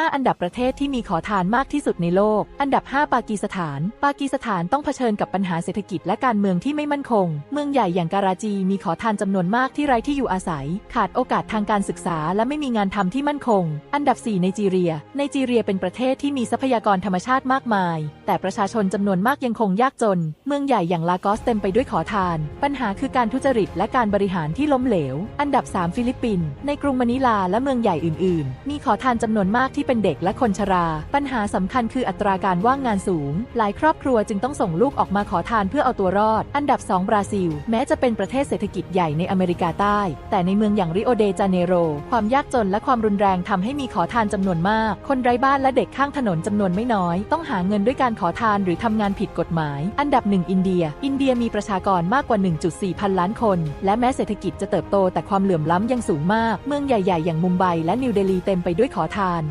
5 อันดับประเทศที่มีขอทานมากที่สุดในโลก อันดับ 5 ปากีสถาน ปากีสถานต้องเผชิญกับปัญหาเศรษฐกิจและการเมืองที่ไม่มั่นคง เมืองใหญ่อย่างการาจีมีขอทานจำนวนมากที่ไร้ที่อยู่อาศัย ขาดโอกาสทางการศึกษา และไม่มีงานทำที่มั่นคง อันดับ4ไนจีเรียไนจีเรียเป็นประเทศที่มีทรัพยากรธรรมชาติมากมาย แต่ประชาชนจำนวนมากยังคงยากจน เมืองใหญ่อย่างลากอสเต็มไปด้วยขอทาน ปัญหาคือการทุจริตและการบริหารที่ล้มเหลว อันดับ 3 ฟิลิปปินส์ ในกรุงมะนิลาและเมืองใหญ่อื่น ๆ มีขอทานจำนวนมากที่เป็นเด็กและคนชรา ปัญหาสำคัญคืออัตราการว่างงานสูง หลายครอบครัวจึงต้องส่งลูกออกมาขอทานเพื่อเอาตัวรอด อันดับ 2 บราซิล แม้จะเป็นประเทศเศรษฐกิจใหญ่ในอเมริกาใต้ แต่ในเมืองอย่างริโอเดจาเนโร ความยากจนและความรุนแรงทำให้มีขอทานจำนวนมาก คนไร้บ้านและเด็กข้างถนนจำนวนไม่น้อย ต้องหาเงินด้วยการขอทานหรือทำงานผิดกฎหมาย อันดับหนึ่งอินเดีย อินเดียมีประชากรมากกว่า 1.4 พันล้านคน และแม้เศรษฐกิจจะเติบโตแต่ความเหลื่อมล้ำยังสูงมาก เมืองใหญ่ ๆ อย่างมุมไบและนิวเดลีเต็มไปด้วยขอทาน